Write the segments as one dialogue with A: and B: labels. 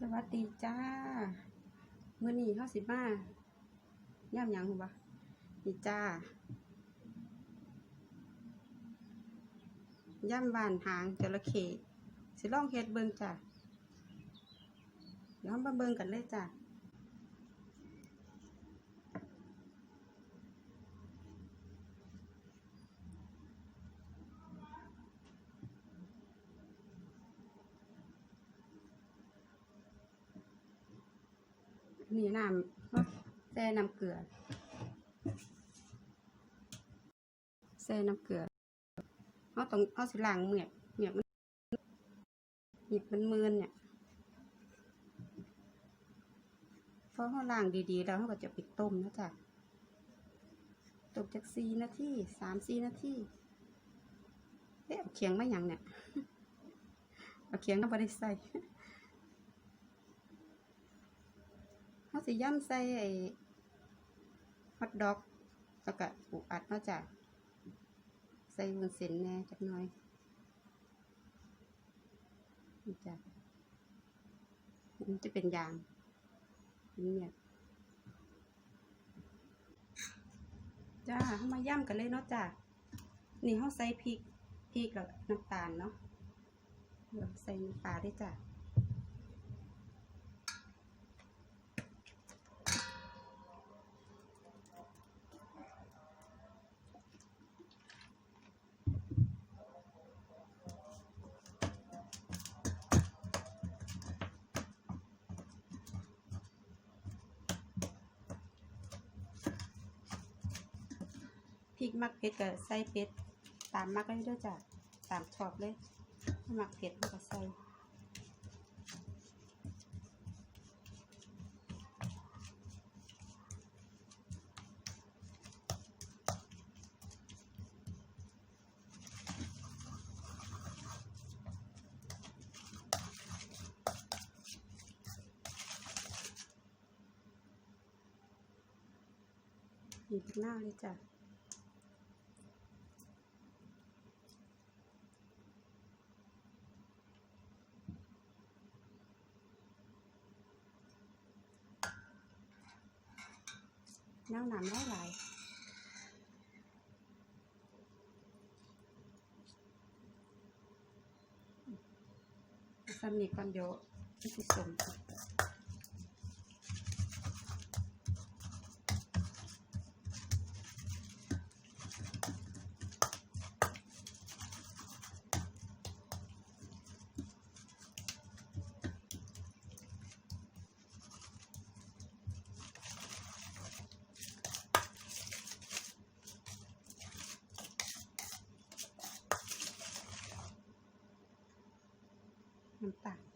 A: สวัสดีจ้ามื้อนี้เขาสิบ้าย่ำยังหูบ่นี่จ้าย่ำบานหางจระเข้สิล่องเฮ็ดเบิงจ้าเดี๋ยวเรามาเบิงกันเลยจ้า นี่น้ำแช่น้ำเกลือแช่น้ำเกลือเอาต้องเอาสิล้างเหมือกเหมือกมันหยิบมันมืนเนี่ยพอเขาล้างดีๆ แล้วเขาก็จะไปต้มนะจ๊ะต้มจากสี่นาทีสามสี่นาทีเอ๊ะเอาเคียงไม่ยังเนี่ยเอาเคียงก็ไม่ได้ใส่ เขาสิย่ำใส่ไอ้ฮอทดอกแล้วก็ปูอัดนาะจ้ะใส่วุ้นเส้นแน่จักหน่อยนี่จ้ะมันจะเป็นยางเป็นเนี่ยจ้าเขามาย่ำกันเลยเนาะจ้ะนี่เขาใส่พริกพริกแล้วก็น้ำตาลเนาะใส่น้ำปลาด้วยจ้ะ ริกมักเผ็ดกับใส่เผ็ดตามมักเลยด้วยจ้ะตามชอบเลยมักเผ็ดก็ใส่หยิบหน้าเลยจ้ะ น้ำหนำได้หลายสำนีก่อนเดี๋ยวมันสิสม น้ำตาล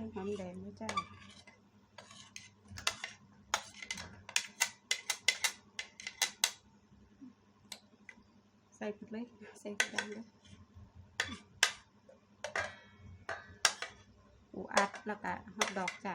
A: ใส่หอมแดงด้วยจ้าใส่ผิดเลยใส่ผิดดังเลยอูอัดแล้วก็ฮอตดอกจ้ะ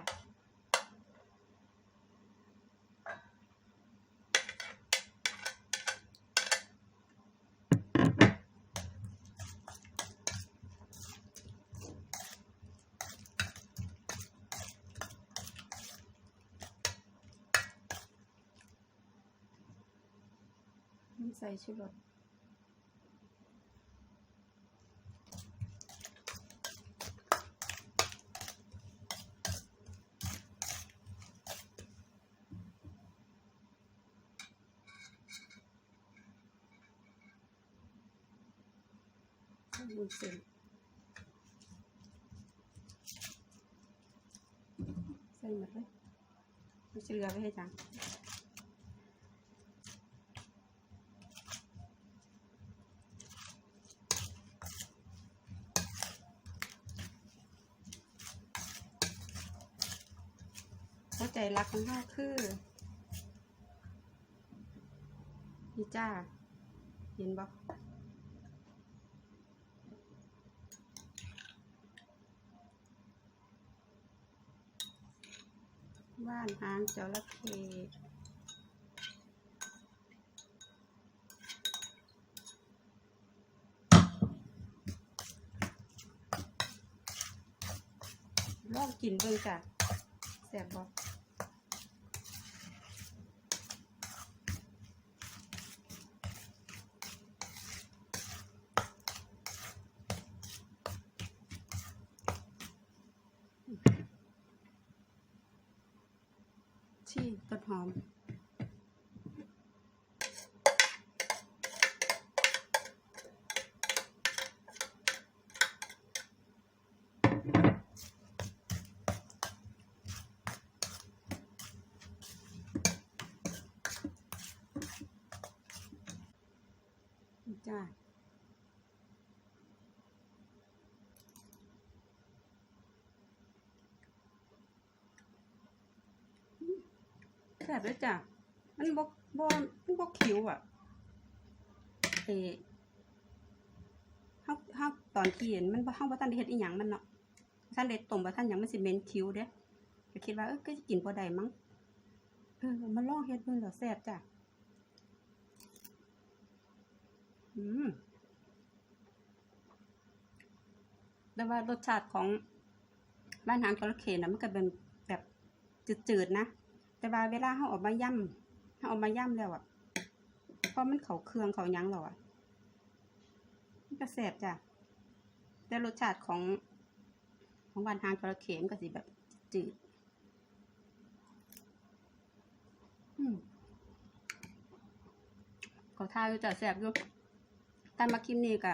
A: น้ำใส่ชูรสใส่วุ้นเส้นใส่หมดเลยไม่เชื่อไว้ให้จัง ใจรักของเราคือนี่จ้า เห็นบ่ว่านหางจระเข้ลองกินเบิ่งจ้ะแซ่บบ่ที่ ต้นหอม จ้า แซ่บเลยจ้ะ มันบกบมันบกคิวอะเอเฮาเฮาตอนที่เห็นมันบ่เฮาบ่ทันได้เฮ็ดอีหยังมันเนาะท่านได้ต้มบ่ทันหยังมันสิเหม็นคิวเด้ก็คิดว่าเออก็สิกินบ่ได้มั้งเออมาลองเฮ็ดเบิ่งแล้วแซ่บจ้ะอืมแต่ว่ารสชาติของบ้านหางจระเข้น่ะมันก็เป็นแบบจืดๆนะ แต่ว่าเวลาเขาออกมาย่ำเขาออกมาย่ำแล้วอะพอมันเขาเครืองเขายังแล้วอะมันก็แสบจ้ะแต่รสชาติของของบ้านหางจระเข้มก็สิแบบจืดขอทาอยู่จ้ะแสบอยู่ตามมาคลิปนี้ก็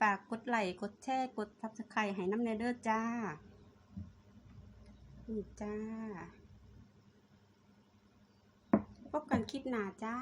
A: ฝากกดไลค์กดแชร์กดซับสไครต์ให้น้ำเนเดอร์จ้านี่จ้า พบกันคลิปหน้าจ้า